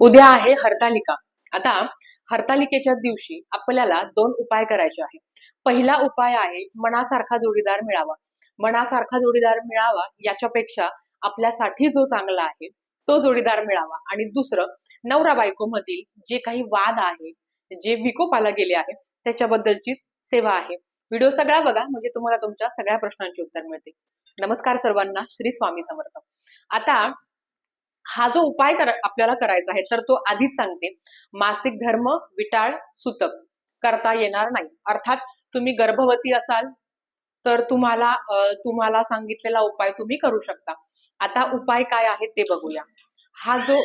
उद्या आहे हरतालिका. आता हरतालिकेच्या दिवशी आपल्याला दोन उपाय करायचे आहे पहिला उपाय आहे मनासारखा जोडीदार मिळावा. मनासारखा जोडीदार मिळावा याच्यापेक्षा आपल्यासाठी जो चांगला आहे तो जोडीदार मिळावा. आणि दुसरं नवरा बायको मधील जे काही वाद आहे जे विकोपाला गेले आहे त्याच्याबद्दलची सेवा आहे. व्हिडिओ सगळा बघा म्हणजे तुम्हाला तुमच्या सगळ्या प्रश्नांची उत्तर मिळते. नमस्कार सर्वांना श्री स्वामी समर्थ. आता हा जो उपाय कर आपल्याला करायचा आहे तर तो आधीच सांगते. मासिक धर्म विटाळ सुतक करता येणार नाही. अर्थात तुम्ही गर्भवती असाल तर तुम्हाला तुम्हाला सांगितलेला उपाय तुम्ही करू शकता. आता उपाय काय आहे ते बघूया. हा जो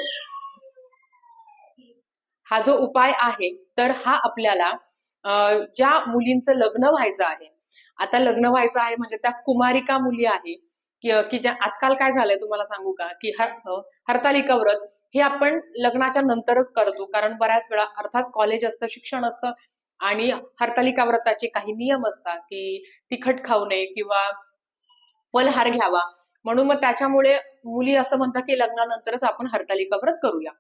हा जो उपाय आहे तर हा आपल्याला अं, ज्या मुलींचं लग्न व्हायचं आहे आता लग्न व्हायचं आहे म्हणजे त्या कुमारिका मुली आहे की जे आजकाल काय झालंय तुम्हाला सांगू का? की हर हरतालिका व्रत हे आपण लग्नाच्या नंतरच करतो. कारण बऱ्याच वेळा अर्थात कॉलेज असतं शिक्षण असतं आणि हरतालिका व्रताचे काही नियम असतात की तिखट खाऊ नये किंवा फलहार घ्यावा. म्हणून मग त्याच्यामुळे मुली असं म्हणतात की लग्नानंतरच आपण हरतालिका व्रत करूया.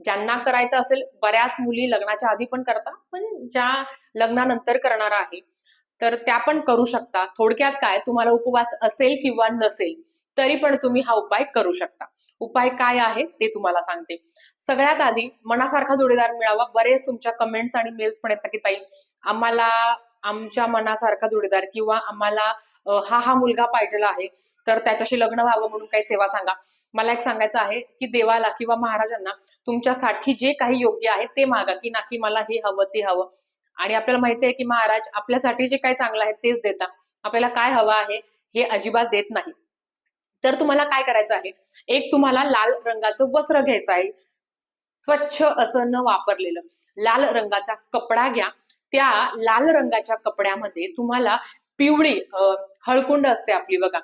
ज्यांना करायचं असेल बऱ्याच मुली लग्नाच्या आधी पण करतात पण ज्या लग्नानंतर करणार आहे तर त्या पण करू शकता. थोडक्यात काय? तुम्हाला उपवास असेल किंवा नसेल तरी पण तुम्ही हा उपाय करू शकता. उपाय काय आहे ते तुम्हाला सांगते. सगळ्यात आधी मनासारखा जोडीदार मिळावा. बरेच तुमच्या कमेंट्स आणि मेल्स पण येतात की ताई आम्हाला आमच्या मनासारखा जोडीदार किंवा आम्हाला हा हा मुलगा पाहिजे आहे तर त्याच्याशी लग्न व्हावं म्हणून काही सेवा सांगा. मला एक सांगायचं आहे की देवाला किंवा महाराजांना तुमच्यासाठी जे काही योग्य आहे ते मागा की ना की मला हे हवं ते हवं. आणि आपल्याला माहिती आहे की महाराज आपल्यासाठी जे काय चांगलं आहे तेच देता आपल्याला काय हवं आहे हे अजिबात देत नाही. तर तुम्हाला काय करायचं आहे? एक तुम्हाला लाल रंगाचं वस्त्र घ्यायचं आहे. स्वच्छ असं न वापरलेलं. लाल रंगाचा कपडा घ्या. त्या लाल रंगाच्या कपड्यामध्ये तुम्हाला पिवळी हळकुंड असते आपली बघा.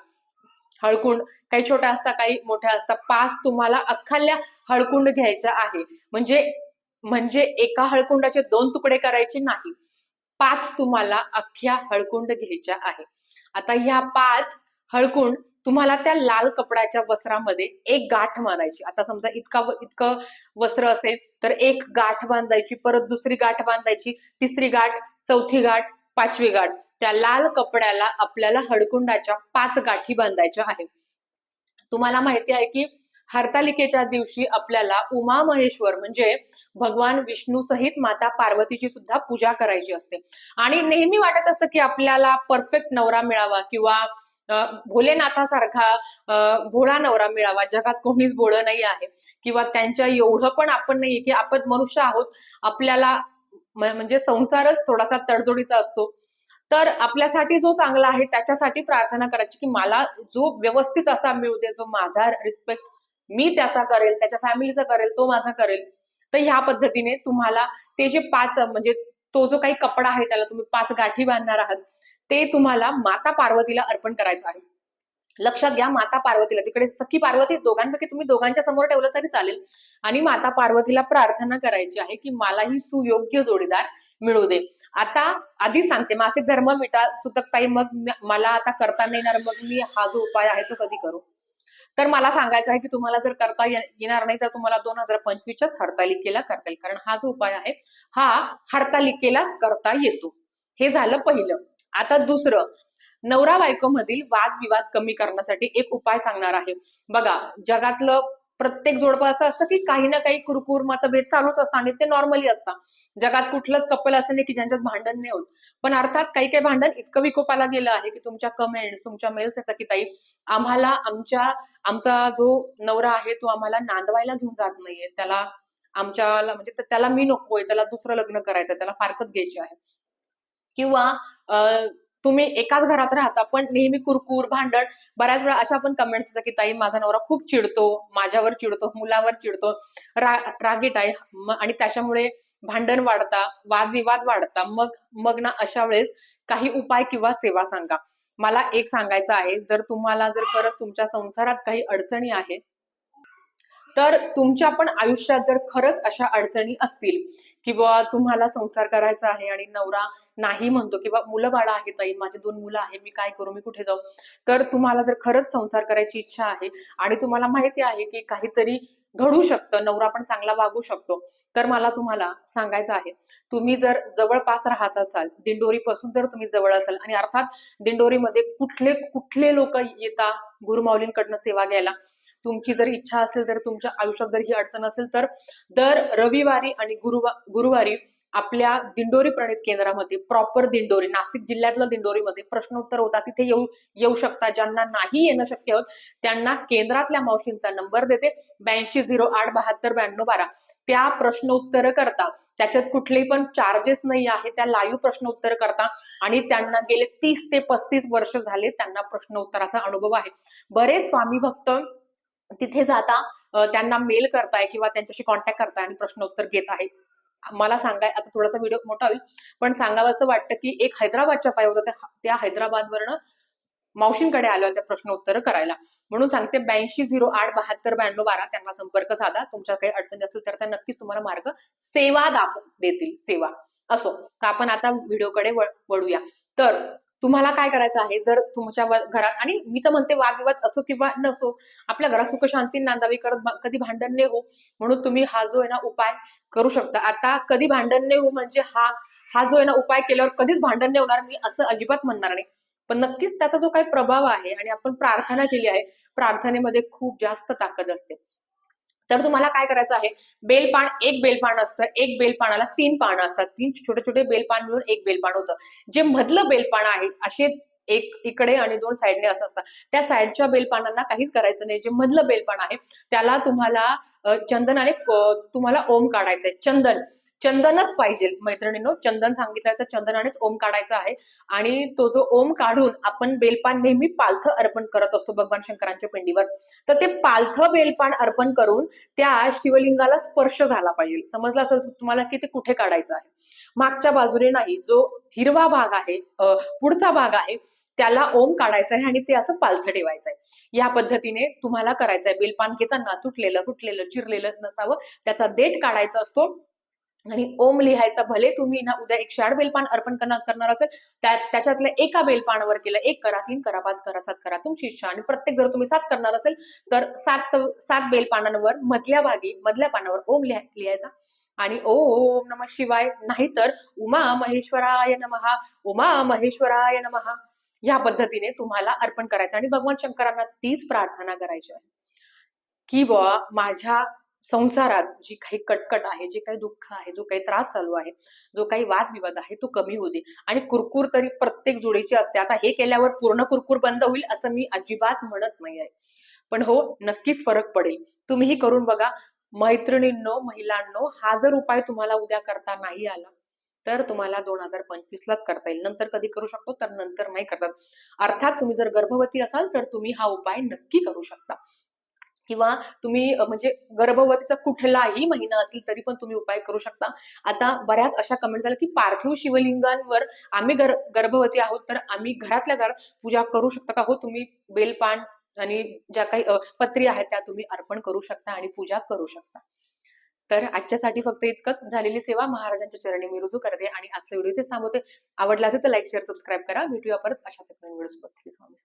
हळकुंड. काही छोट्या असता काही मोठ्या असता. पाच तुम्हाला अख्खाल्या हळकुंड घ्यायच्या आहे. म्हणजे म्हणजे एका हळकुंडाचे दोन तुकडे करायचे नाही. पाच तुम्हाला अख्ख्या हळकुंड घ्यायच्या आहे. आता ह्या पाच हळकुंड तुम्हाला त्या लाल कपड्याच्या वस्त्रामध्ये एक गाठ मारायची आता समजा इतका इतकं वस्त्र असेल तर एक गाठ बांधायची परत दुसरी गाठ बांधायची तिसरी गाठ चौथी गाठ पाचवी गाठ. त्या लाल कपड्याला आपल्याला हळकुंडाच्या पाच गाठी बांधायच्या आहेत. तुम्हाला माहिती आहे की हरतालिकेच्या दिवशी आपल्याला उमा महेश्वर म्हणजे भगवान विष्णू सहित माता पार्वतीची सुद्धा पूजा करायची असते. आणि नेहमी वाटत असतं की आपल्याला परफेक्ट नवरा मिळावा किंवा भोलेनाथासारखा भोळा नवरा मिळावा. जगात कोणीच भोळं नाही आहे. किंवा त्यांच्या एवढं पण आपण नाहीये की आपण मनुष्य आहोत. आपल्याला म्हणजे संसारच थोडासा तडजोडीचा असतो. तर आपल्यासाठी जो चांगला आहे त्याच्यासाठी प्रार्थना करायची की मला जो व्यवस्थित असा मिळू दे जो माझा रिस्पेक्ट मी त्याचा करेल त्याच्या फॅमिलीचा करेल तो माझा करेल. तर ह्या पद्धतीने तुम्हाला ते जे पाच म्हणजे तो जो काही कपडा आहे त्याला तुम्ही पाच गाठी बांधणार आहात ते तुम्हाला माता पार्वतीला अर्पण करायचं आहे. लक्षात घ्या माता पार्वतीला तिकडे सखी पार्वती दोघांपैकी तुम्ही दोघांच्या समोर ठेवलं तरी चालेल. आणि माता पार्वतीला प्रार्थना करायची आहे की मलाही सुयोग्य जोडीदार मिळू दे. आता आधी सांगते मासिक धर्म मिटा सुतकताई मग मला आता करता नाही येणार मग मी हा जो उपाय आहे तो कधी करू? तर मला सांगायचं आहे की तुम्हाला जर करता येणार नाही तर तुम्हाला दोन हजार पंचवीसच्याच हरतालिकेला करता येईल. कारण हा जो उपाय आहे हा हरतालिकेलाच करता येतो. हे झालं पहिलं. आता दुसरं नवरा बायको मधील वादविवाद कमी करण्यासाठी एक उपाय सांगणार आहे. बघा जगातलं प्रत्येक जोडपं असं असतं की काही ना काही कुरकुर मतभेद चालूच असतात आणि ते नॉर्मली असतात. जगात कुठलंच कपल असं नाही की ज्यांच्यात भांडण नाही होत. पण अर्थात काही काही भांडण इतकं विकोपाला गेलं आहे की तुमच्या कमेंट तुमच्या मेल्स येतात की ताई आम्हाला आमच्या आमचा जो नवरा आहे तो आम्हाला नांदवायला घेऊन जात नाहीये. त्याला आमच्याला म्हणजे त्याला मी नकोय त्याला दुसरं लग्न करायचं त्याला फारकत घ्यायची आहे. किंवा तुम्ही एकाच घरात राहता पण नेहमी कुरकुर भांडण. बऱ्याच वेळा अशा पण कमेंट्स येतात की ताई माझा नवरा खूप चिडतो माझ्यावर चिडतो मुलावर चिडतो. रा रागीट आहे. आणि त्याच्यामुळे भांडण वाढता वादविवाद वाढता. मग मग ना अशा वेळेस काही उपाय किंवा सेवा सांगा. मला एक सांगायचं आहे जर तुम्हाला जर खरंच तुमच्या संसारात काही अडचणी आहेत तर तुमच्या पण आयुष्यात जर खरंच अशा अडचणी असतील किंवा तुम्हाला संसार करायचा आहे आणि नवरा नाही म्हणतो किंवा मुलं बाळा आहेत ताई माझी दोन मुलं आहे मी काय करू मी कुठे जाऊ? तर तुम्हाला जर खरंच संसार करायची इच्छा आहे आणि तुम्हाला माहिती आहे की काहीतरी घडू शकतं नवरा पण चांगला वागू शकतो तर मला तुम्हाला सांगायचं आहे तुम्ही जर जवळपास राहत असाल दिंडोरी पासून जर तुम्ही जवळ असाल आणि अर्थात दिंडोरीमध्ये कुठले कुठले लोक येतात गुरुमाऊलींकडनं सेवा घ्यायला? तुमची जर इच्छा असेल तर तुमच्या आयुष्यात जर ही अडचण असेल तर दर रविवारी आणि गुरुवा गुरुवारी आपल्या दिंडोरी प्रणित केंद्रामध्ये प्रॉपर दिंडोरी नाशिक जिल्ह्यातलं दिंडोरीमध्ये प्रश्नोत्तर होता तिथे येऊ येऊ शकता. ज्यांना नाही येणं शक्य होत त्यांना केंद्रातल्या मावशींचा नंबर देते. ब्याऐंशी झिरो आठ बहात्तर ब्याण्णव बारा. त्या प्रश्नोत्तर करता त्याच्यात कुठलेही पण चार्जेस नाही आहे. त्या लाईव्ह प्रश्नोत्तर करता आणि त्यांना गेले तीस ते पस्तीस वर्ष झाले त्यांना प्रश्नोत्तराचा अनुभव आहे. बरेच स्वामी भक्त तिथे जाता त्यांना मेल करताय किंवा त्यांच्याशी कॉन्टॅक्ट करताय आणि प्रश्नोत्तर घेत आहे मला सांगाय आता थोडासा व्हिडिओ मोठा होईल पण सांगावं असं वाटतं की एक हैदराबादच्या पाय होतं त्या- हैदराबादवरनं मावशींकडे आल्या होत्या प्रश्नोत्तर करायला. म्हणून सांगते ब्याऐंशी झिरो आठ बहात्तर ब्याण्णव बारा त्यांना संपर्क साधा. तुमच्या काही अडचणी असतील तर त्या नक्कीच तुम्हाला मार्ग सेवा दाखव देतील सेवा. असो. तर आपण आता व्हिडिओकडे वळूया. तर तुम्हाला काय करायचं आहे? जर तुमच्या घरात आणि मी तर म्हणते वादविवाद असो किंवा नसो आपल्या घरात सुख शांती नांदावी करत कधी भांडण नाही हो म्हणून तुम्ही हा जो आहे ना उपाय करू शकता. आता कधी भांडण नाही हो म्हणजे हा हा जो आहे ना उपाय केल्यावर कधीच भांडण नाही होणार मी असं अजिबात म्हणणार नाही. पण नक्कीच त्याचा जो काही प्रभाव आहे आणि आपण प्रार्थना केली आहे प्रार्थनेमध्ये खूप जास्त ताकद असते. तर तुम्हाला काय करायचं आहे? बेलपान एक बेलपान असतं. एक बेलपानाला तीन पानं असतात. तीन छोटे छोटे बेलपान मिळून एक बेलपान होतं. जे मधलं बेलपान आहे असे एक इकडे आणि दोन साईडने असं असतात त्या साईडच्या बेलपानांना काहीच करायचं नाही. जे मधलं बेलपान आहे त्याला तुम्हाला चंदनाने तुम्हाला ओम काढायचंय. चंदन. चंदनच पाहिजे. मैत्रिणींनो चंदन सांगितलंय तर चंदनानेच ओम काढायचा आहे. आणि तो जो ओम काढून आपण बेलपान नेहमी पालथं अर्पण करत असतो भगवान शंकरांच्या पिंडीवर. तर ते पालथं बेलपान अर्पण करून त्या शिवलिंगाला स्पर्श झाला पाहिजे. समजलं असेल तर तुम्हाला की ते कुठे काढायचं आहे? मागच्या बाजूने नाही जो हिरवा भाग आहे पुढचा भाग आहे त्याला ओम काढायचा आहे आणि ते असं पालथं ठेवायचं आहे. या पद्धतीने तुम्हाला करायचं आहे. बेलपान घेताना तुटलेलं फुटलेलं चिरलेलं नसावं. त्याचा देठ काढायचा असतो. आणि ओम लिहायचा भले तुम्ही ना उद्या एकशे आठ बेलपान अर्पण करणार करणार असेल त्या त्याच्यातल्या एका बेलपानावर केलं एक करा तीन करा पाच करा सात करा तुमची इच्छा आणि प्रत्येक जर तुम्ही सात करणार असेल तर सात सात बेलपानांवर मधल्या भागी मधल्या पानावर ओम लिहा लिहायचा. आणि ओम नम शिवाय नाहीतर उमा महेश्वराय नमहा उमा महेश्वराय नमहा या पद्धतीने तुम्हाला अर्पण करायचं. आणि भगवान शंकरांना तीच प्रार्थना करायची आहे. की बुवा माझ्या संसारात जी काही कटकट आहे जे काही दुःख आहे जो काही त्रास चालू आहे जो काही वादविवाद आहे तो कमी होते आणि कुरकुर तरी प्रत्येक जोडीची असते. आता हे केल्यावर पूर्ण कुरकुर बंद होईल असं मी अजिबात म्हणत नाही आहे. पण हो नक्कीच फरक पडेल. तुम्हीही करून बघा. मैत्रिणींनो महिलांनो हा जर उपाय तुम्हाला उद्या करता नाही आला तर तुम्हाला दोन हजार पंचवीस लाच करता येईल. नंतर कधी करू शकतो तर नंतर नाही करतात अर्थात तुम्ही जर गर्भवती असाल तर तुम्ही हा उपाय नक्की करू शकता. किंवा तुम्ही म्हणजे गर्भवतीचा कुठलाही महिना असेल तरी पण तुम्ही उपाय करू शकता. आता बऱ्याच अशा कमेंट झाल्या की पार्थिव शिवलिंगांवर आम्ही गर गर्भवती आहोत तर आम्ही घरातल्या घरात पूजा करू शकता का? हो तुम्ही बेलपान आणि ज्या काही पत्री आहेत त्या तुम्ही अर्पण करू शकता आणि पूजा करू शकता. तर आजच्यासाठी फक्त इतकंच. झालेली सेवा महाराजांच्या चरणी मी रुजू करते आणि आजचा व्हिडिओ इथेच थांबवते. आवडला असेल तर लाईक शेअर सबस्क्राईब करा. भेटूया परत अशाच एक नवीन व्हिडिओ स्वामी